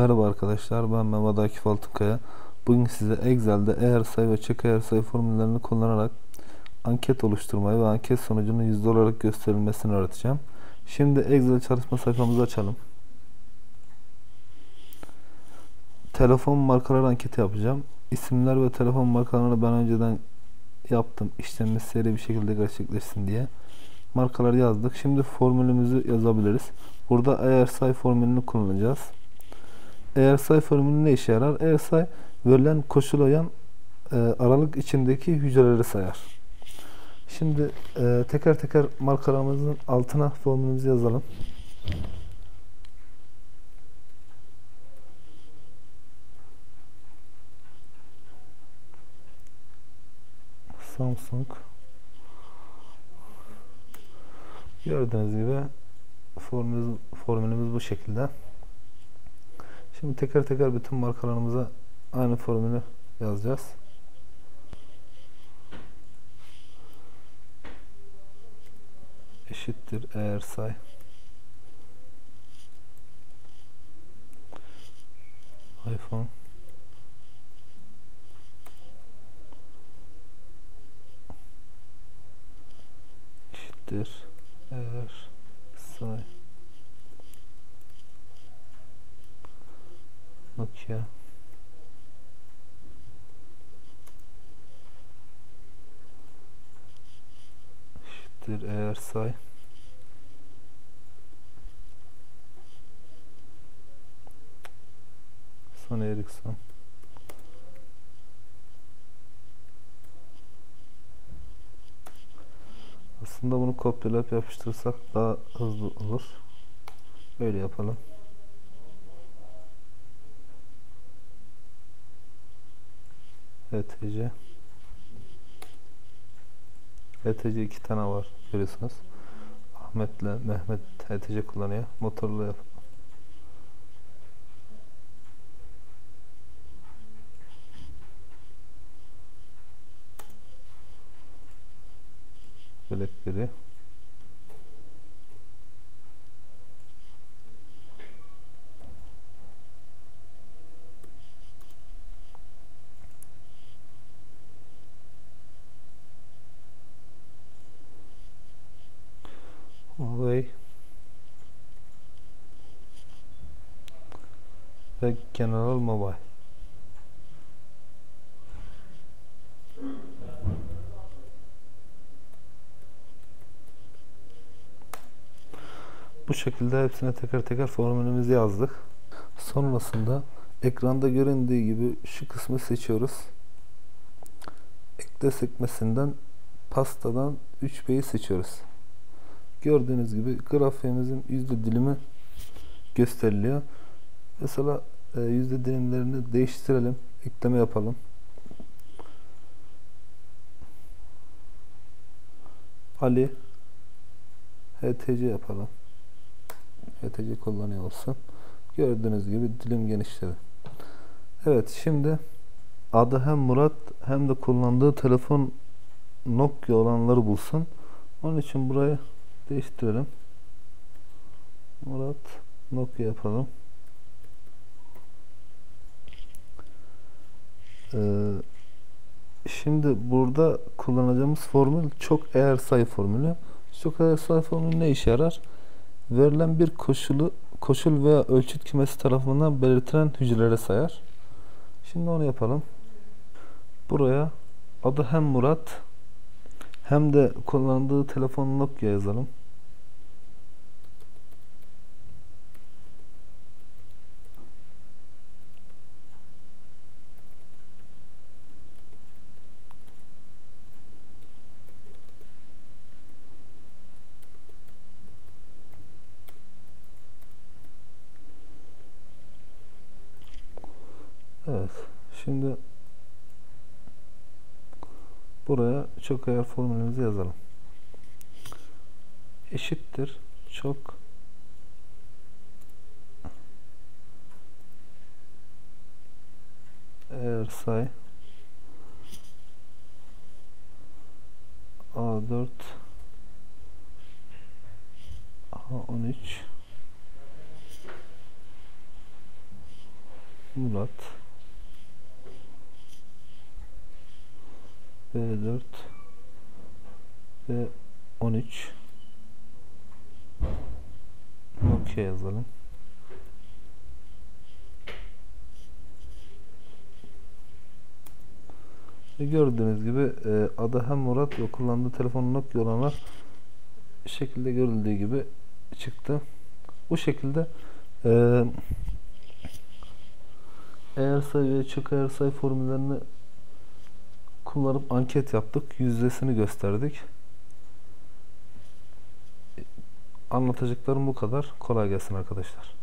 Merhaba arkadaşlar ben Mehmet Akif Altınkaya. Bugün size Excel'de eğer sayı ve çek eğer sayı formüllerini kullanarak anket oluşturmayı ve anket sonucunun yüzde olarak gösterilmesini öğreteceğim. Şimdi Excel çalışma sayfamızı açalım. Telefon markaları anketi yapacağım. İsimler ve telefon markalarını ben önceden yaptım. İşlemimiz seri bir şekilde gerçekleşsin diye. Markaları yazdık. Şimdi formülümüzü yazabiliriz. Burada eğer say formülünü kullanacağız. Eğer say formülü ne işe yarar? Eğer say verilen koşul olan e, aralık içindeki hücreleri sayar. Şimdi e, teker teker markalarımızın altına formülümüzü yazalım. Samsung gördüğünüz gibi formülümüz, formülümüz bu şekilde. Şimdi teker teker bütün markalarımıza aynı formülü yazacağız. Eşittir eğer say. iPhone eşittir eğer say Nokia eşittir eğer say Sony Ericsson Aslında bunu kopyalayıp yapıştırırsak daha hızlı olur. Böyle yapalım. HTC HTC iki tane var görüyorsunuz. Ahmet'le Mehmet HTC kullanıyor. Motorlu yap. Blackberry Huawei ve General Mobile. Bu şekilde hepsine teker teker formülümüzü yazdık. Sonrasında ekranda göründüğü gibi şu kısmı seçiyoruz. Ekle sekmesinden pastadan 3B'yi seçiyoruz. Gördüğünüz gibi grafiğimizin yüzde dilimi gösteriliyor. Mesela e, yüzde dilimlerini değiştirelim. Ekleme yapalım. Ali HTC yapalım. HTC kullanıyor olsun. Gördüğünüz gibi dilim genişledi. Evet şimdi adı hem Murat hem de kullandığı telefon Nokia olanları bulsun. Onun için burayı değiştirelim. Murat Nokia yapalım. Ee, şimdi burada kullanacağımız formül çok eğer sayı formülü. Çok eğer sayı formülü ne işe yarar? Verilen bir koşulu koşul veya ölçüt kümesi tarafından belirtilen hücrelere sayar. Şimdi onu yapalım. Buraya adı hem Murat hem de kullandığı telefon Nokia yazalım. Evet. Şimdi buraya çok ayar formülümüzü yazalım. Eşittir çok eğer say A4 A13 Murat B4 ve 13 Nokia yazalım. Ve gördüğünüz gibi e, adı hem Murat ve kullandığı telefon Nokia olanlar şekilde görüldüğü gibi çıktı. Bu şekilde e, eğer sayı ve çık sayı formüllerini kullanıp anket yaptık. Yüzdesini gösterdik. Anlatacaklarım bu kadar. Kolay gelsin arkadaşlar.